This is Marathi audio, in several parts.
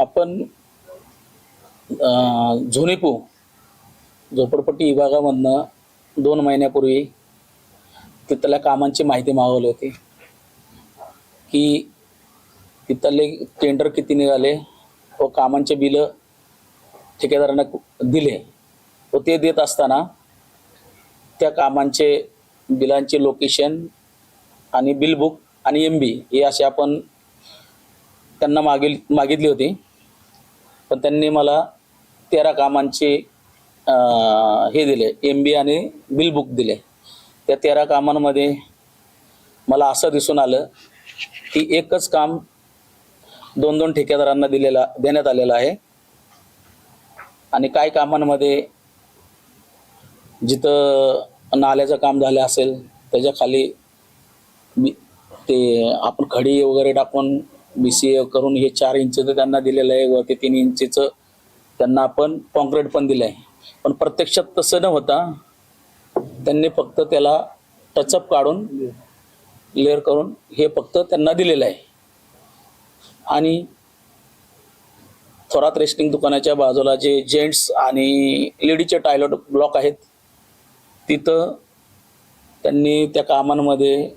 आपण झुनिपू झोपडपट्टी विभागामधनं दोन महिन्यापूर्वी तिथल्या कामांची माहिती मागवली होती की तिथले टेंडर किती निघाले व कामांचे बिलं ठेकेदारांना दिले व ते देत असताना त्या कामांचे बिलांचे लोकेशन आणि बिल बुक आणि एम बी हे असे आपण त्यांना मागिल मागितली होती. पण त्यांनी मला तेरा कामांचे हे दिले एम बी आणि बिल बुक दिले. त्या तेरा कामांमध्ये मला असं दिसून आलं की एकच काम दोन दोन ठेकेदारांना दिलेला देण्यात आलेलं आहे. आणि काही कामांमध्ये जिथं नाल्याचं काम झालं असेल त्याच्याखाली ते आपण खडी वगैरे टाकून बी सी ए करून हे चार इंचचं त्यांना दिलेलं आहे व ते तीन इंचीचं त्यांना आपण कॉन्क्रीट पण दिलं आहे पण प्रत्यक्षात तसं न होता त्यांनी फक्त त्याला टचअप काढून लेअर करून हे फक्त त्यांना दिलेलं आहे. आणि थोरात रेस्टिंग दुकानाच्या बाजूला जे जेंट्स आणि लेडीजचे टॉयलेट ब्लॉक आहेत तिथं त्यांनी त्या कामांमध्ये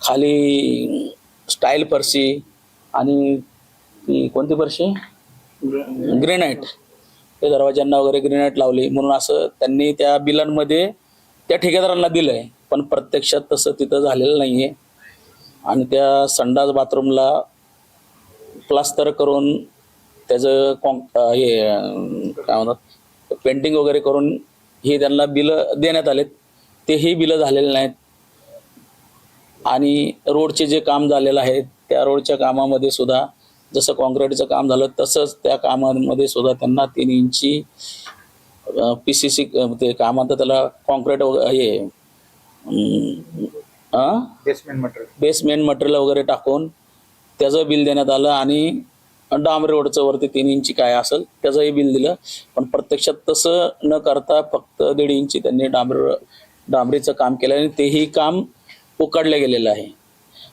खाली स्टाईल पर्सी आणि ती कोणती फरशी? ग्रेनाईट ते दरवाज्यांना वगैरे ग्रेनाईट लावली. म्हणून असं त्यांनी त्या बिलांमध्ये त्या ठेकेदारांना दिलं आहे पण प्रत्यक्षात तसं तिथं झालेलं नाही आहे आणि त्या संडास बाथरूमला प्लास्टर करून त्याचं कॉं हे काय म्हणतात पेंटिंग वगैरे करून हे त्यांना बिलं देण्यात आलेत. तेही बिलं झालेले नाहीत. आणि रोडचे जे काम झालेलं आहे त्या रोडच्या कामामध्ये सुद्धा जसं कॉन्क्रीटचं काम झालं तसंच त्या कामामध्ये सुद्धा त्यांना तीन इंची पी सी सी ते म्हणतात त्याला कॉन्क्रीट हे? बेसमेंट मटेरियल बेसमेंट मटेरियल वगैरे टाकून त्याचं बिल देण्यात आलं आणि डांबरी रोडचं वरती तीन इंची काय असेल त्याचंही बिल दिलं. पण प्रत्यक्षात तसं न करता फक्त दीड इंची त्यांनी डांबरी डांबरीचं काम केलं आणि तेही काम उकडलं गेलेलं आहे.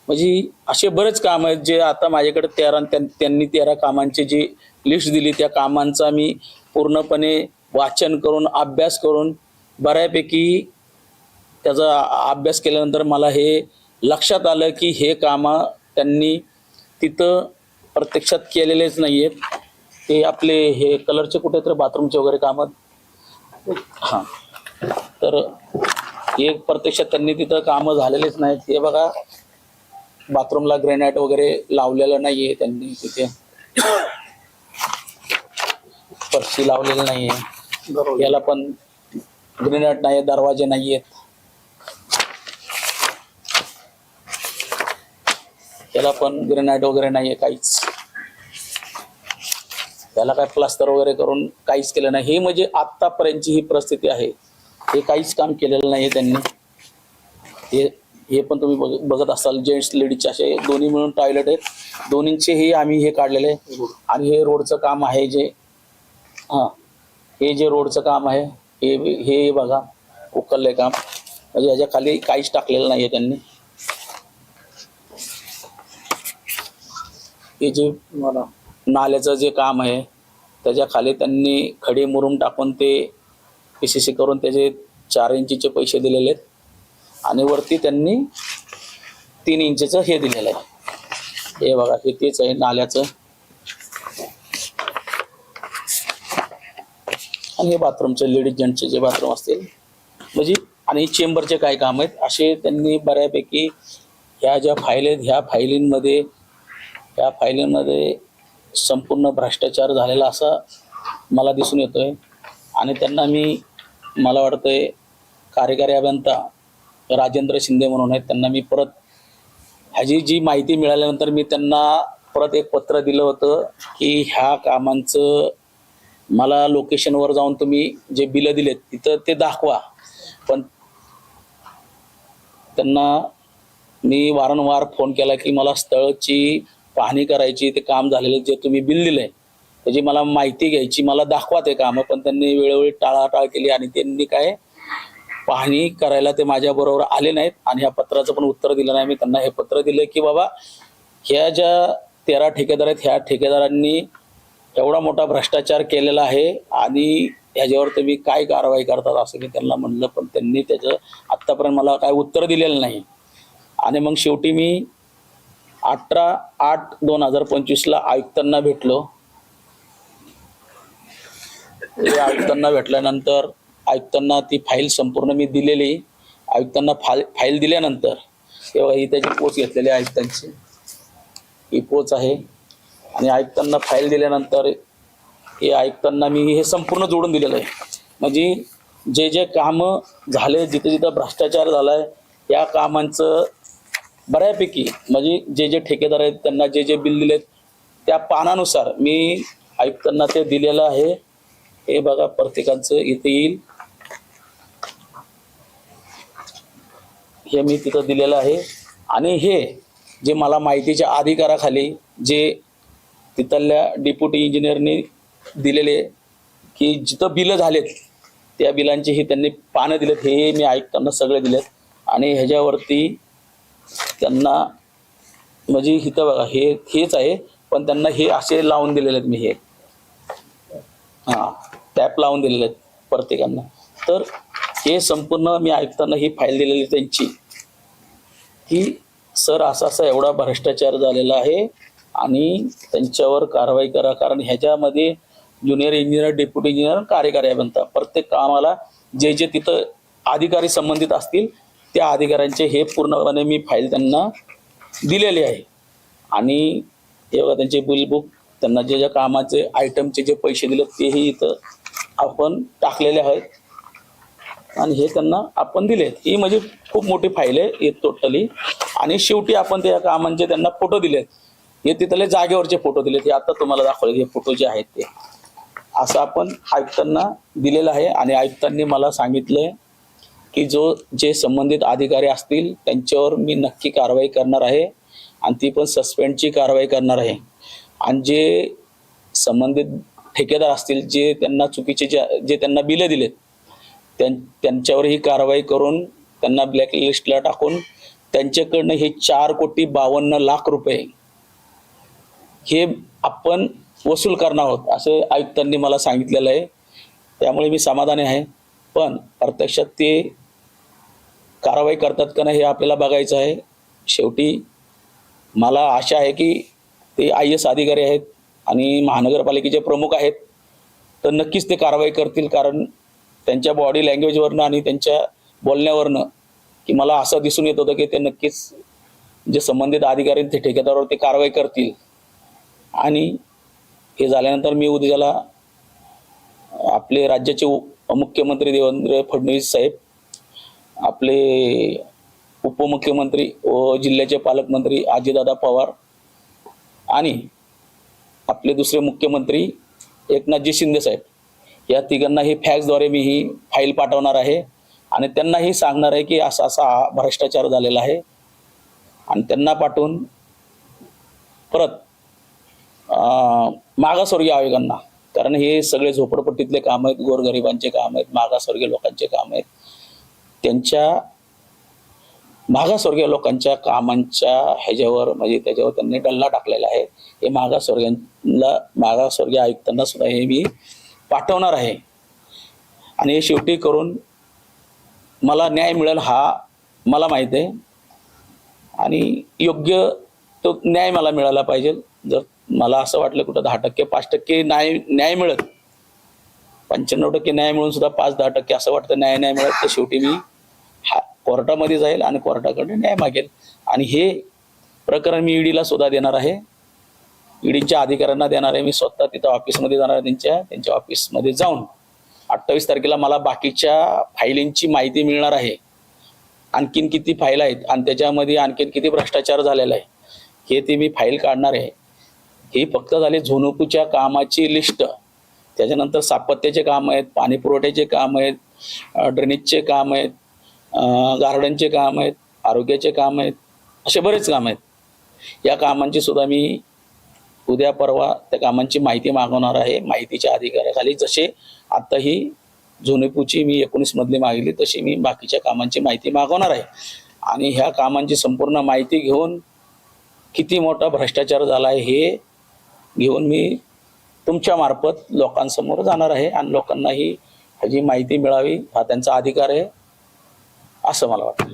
म्हणजे असे बरेच काम आहेत जे आता माझ्याकडे तेरा त्यां- त्यांनी तेरा कामांची जी लिस्ट दिली त्या कामांचा मी पूर्णपणे वाचन करून अभ्यास करून बऱ्यापैकी त्याचा अभ्यास केल्यानंतर मला हे लक्षात आलं की हे कामं त्यांनी तिथं प्रत्यक्षात केलेलेच नाही आहेत ते आपले हे कलरचे कुठे तर बाथरूमचे वगैरे कामं हां. तर हे प्रत्यक्षात त्यांनी तिथं कामं झालेलेच नाहीत. हे बघा बाथरूमला ग्रेनाईट वगैरे लावलेलं नाही आहे त्यांनी तिथे. फरशी लावलेलं नाही आहे याला पण ग्रेनाईट नाही दरवाजे नाही आहेत त्याला पण ग्रेनाईट वगैरे नाही आहे काहीच. त्याला काय प्लास्टर वगैरे करून काहीच केलं नाही. हे म्हणजे आत्तापर्यंतची ही परिस्थिती आहे. हे काहीच काम केलेलं नाही त्यांनी. हे हे पण तुम्ही बघ बघत असाल जेंट्स लेडीजचे असे दोन्ही मिळून टॉयलेट आहेत. दोन्हींचेही आम्ही हे काढलेले आहे. आणि हे रोडचं काम आहे जे हां हे जे रोडचं काम आहे हे हे बघा उकललंय काम. म्हणजे ह्याच्या खाली काहीच टाकलेलं नाही आहे त्यांनी. हे जे मला नाल्याचं जे काम आहे त्याच्याखाली त्यांनी खडे मुरुम टाकून ते पी सी सी करून त्याचे चार इंचीचे पैसे दिलेले आहेत. आणि वरती त्यांनी तीन इंचीचं हे दिलेलं आहे. हे बघा हे तेच आहे नाल्याचं. आणि हे बाथरूमचे लेडीज जेंट्सचे जे बाथरूम असतील म्हणजे आणि चेंबरचे काय काम आहेत असे त्यांनी बऱ्यापैकी ह्या ज्या फाईल आहेत ह्या फायलींमध्ये ह्या फायलींमध्ये संपूर्ण भ्रष्टाचार झालेला असा मला दिसून येतोय. आणि त्यांना मी मला वाटतंय कार्यकारी अभियंता राजेंद्र शिंदे म्हणून आहेत. त्यांना मी परत ह्याची जी माहिती मिळाल्यानंतर मी त्यांना परत एक पत्र दिलं होतं की ह्या कामांचं मला लोकेशनवर जाऊन तुम्ही जे बिलं दिलेत तिथं ते दाखवा. पण त्यांना मी वारंवार फोन केला की मला स्थळची पाहणी करायची ते काम झालेलं जे तुम्ही बिल दिलंय त्याची मला माहिती घ्यायची मला दाखवा ते कामं. पण त्यांनी वेळोवेळी टाळाटाळ केली आणि त्यांनी काय पाहणी करायला ते माझ्याबरोबर आले नाहीत आणि ह्या पत्राचं पण उत्तर दिलं नाही. मी त्यांना हे पत्र दिलं की बाबा ह्या ज्या तेरा ठेकेदार आहेत ह्या ठेकेदारांनी एवढा मोठा भ्रष्टाचार केलेला आहे आणि ह्याच्यावर तुम्ही काय कारवाई करतात असं मी त्यांना म्हणलं पण त्यांनी त्याचं आत्तापर्यंत मला काय उत्तर दिलेलं नाही. आणि मग शेवटी मी अठरा आठ दोन हजार पंचवीसला आयुक्तांना भेटलो. आयुक्तांना भेटल्यानंतर आयुक्तांना ती फाईल संपूर्ण मी दिलेली. आयुक्तांना फाईल फाईल दिल्यानंतर तेव्हा ही त्याची पोच घेतलेली आयुक्तांची. ही पोच आहे. आणि आयुक्तांना फाईल दिल्यानंतर हे आयुक्तांना मी हे संपूर्ण जोडून दिलेलं आहे. म्हणजे जे जे कामं झाले जिथे जिथं भ्रष्टाचार झाला आहे या कामांचं बऱ्यापैकी म्हणजे जे जे ठेकेदार आहेत त्यांना जे जे बिल दिलेत त्या पानानुसार मी आयुक्तांना ते दिलेलं आहे. हे बघा प्रत्येकाचं इथे येईल. हे मी तिथं दिलेलं आहे. आणि हे जे मला माहितीच्या अधिकाराखाली जे तिथल्या डेप्युटी इंजिनियरनी दिलेले की जिथं बिलं झालेत त्या बिलांचीही त्यांनी पानं दिलेत हे मी ऐकताना सगळे दिलेत. आणि ह्याच्यावरती त्यांना म्हणजे हिथं बघा हे हेच आहे पण त्यांना हे असे लावून दिलेले आहेत मी हे. हां टॅप लावून दिलेले आहेत प्रत्येकांना. तर हे संपूर्ण मी ऐकताना ही फाईल दिलेली त्यांची. की सर असा असा एवढा भ्रष्टाचार झालेला आहे आणि त्यांच्यावर कारवाई करा. कारण ह्याच्यामध्ये ज्युनियर इंजिनियर डेप्युटी इंजिनियर कार्यकारी बनतात प्रत्येक कामाला जे जे तिथं अधिकारी संबंधित असतील त्या अधिकाऱ्यांचे हे पूर्णपणे मी फाईल त्यांना दिलेली आहे. आणि हे बघा त्यांचे बिल बुक त्यांना जे ज्या कामाचे आयटमचे जे पैसे दिले तेही इथं आपण टाकलेले आहेत. आणि हे त्यांना आपण दिले. ही म्हणजे खूप मोठी फाईल आहे टोटली आणि शेवटी आपण त्या कामांचे त्यांना फोटो दिलेत. हे तिथले जागेवरचे फोटो दिलेत. हे आता तुम्हाला दाखवले हे फोटो जे आहेत ते. असं आपण आयुक्तांना दिलेलं आहे. आणि आयुक्तांनी मला सांगितलंय की जो जे संबंधित अधिकारी असतील त्यांच्यावर मी नक्की कारवाई करणार आहे. आणि ती पण सस्पेंडची कारवाई करणार आहे. आणि जे संबंधित ठेकेदार असतील जे त्यांना चुकीचे जे जे त्यांना बिलं दिलेत त्यां त्यांच्यावर ही कारवाई करून त्यांना ब्लॅक लिस्टला टाकून त्यांच्याकडनं हे चार कोटी बावन्न लाख रुपये हे आपण वसूल करणार आहोत असं आयुक्तांनी मला सांगितलेलं आहे. त्यामुळे मी समाधानी आहे. पण प्रत्यक्षात ते कारवाई करतात का नाही हे आपल्याला बघायचं आहे. शेवटी मला आशा आहे की ते आय एस अधिकारी आहेत आणि महानगरपालिकेचे प्रमुख आहेत. तर नक्कीच ते कारवाई करतील कारण त्यांच्या बॉडी लँग्वेजवरनं आणि त्यांच्या बोलण्यावरनं की मला असं दिसून येत होतं की ते नक्कीच जे संबंधित अधिकारी आहेत, ते ठेकेदारावर ते कारवाई करतील. आणि हे झाल्यानंतर मी उद्याला आपले राज्याचे मुख्यमंत्री देवेंद्र फडणवीस साहेब आपले उपमुख्यमंत्री व जिल्ह्याचे पालकमंत्री अजितदादा पवार आणि आपले दुसरे मुख्यमंत्री एकनाथजी शिंदे साहेब या तिघांना हे फॅक्सद्वारे मी ही फाईल पाठवणार आहे. आणि त्यांनाही सांगणार आहे की असा असा भ्रष्टाचार झालेला आहे. आणि त्यांना पाठवून परत मागासवर्गीय आयोगांना कारण हे सगळे झोपडपट्टीतले काम आहेत गोरगरिबांचे काम आहेत मागासवर्गीय लोकांचे काम आहेत. त्यांच्या मागासवर्गीय लोकांच्या कामांच्या ह्याच्यावर म्हणजे त्याच्यावर त्यांनी डल्ला टाकलेला आहे. हे मागासवर्गीयांना मागासवर्गीय आयुक्तांना सुद्धा हे मी पाठवणार आहे. आणि हे शेवटी करून मला न्याय मिळेल हा मला माहीत आहे. आणि योग्य तो न्याय मला मिळाला पाहिजे. जर मला असं वाटलं कुठं दहा टक्के पाच टक्के न्याय न्याय मिळत पंच्याण्णव टक्के न्याय मिळून सुद्धा पाच दहा टक्के असं वाटतं न्याय न्याय मिळत तर शेवटी मी हा कोर्टामध्ये जाईल आणि कोर्टाकडे न्याय मागेल. आणि हे प्रकरण मी ईडीला सुद्धा देणार आहे. ईडीच्या अधिकाऱ्यांना देणार आहे. मी स्वतः तिथं ऑफिसमध्ये जाणार आहे त्यांच्या त्यांच्या ऑफिसमध्ये जाऊन. अठ्ठावीस तारखेला मला बाकीच्या फाईलींची माहिती मिळणार आहे. आणखीन किती फाईल आहेत आणि त्याच्यामध्ये आणखीन किती भ्रष्टाचार झालेला आहे हे ते मी फाईल काढणार आहे. ही फक्त झाली झोनोपूच्या कामाची लिस्ट. त्याच्यानंतर सापत्याचे काम आहेत पाणी पुरवठ्याचे काम आहेत ड्रेनेजचे काम आहेत गार्डनचे काम आहेत आरोग्याचे काम आहेत असे बरेच काम आहेत. या कामांची सुद्धा मी उद्या परवा त्या कामांची माहिती मागवणार आहे. माहितीच्या अधिकाराखाली जसे आता ही झोनेपूची मी एकोणीस मधली मागली तशी मी बाकीच्या कामांची माहिती मागवणार आहे. आणि ह्या कामांची संपूर्ण माहिती घेऊन किती मोठा भ्रष्टाचार झाला आहे हे घेऊन मी तुमच्या मार्फत लोकांसमोर जाणार आहे आणि लोकांनाही ह्याची माहिती मिळावी हा त्यांचा अधिकार आहे असं मला वाटतं.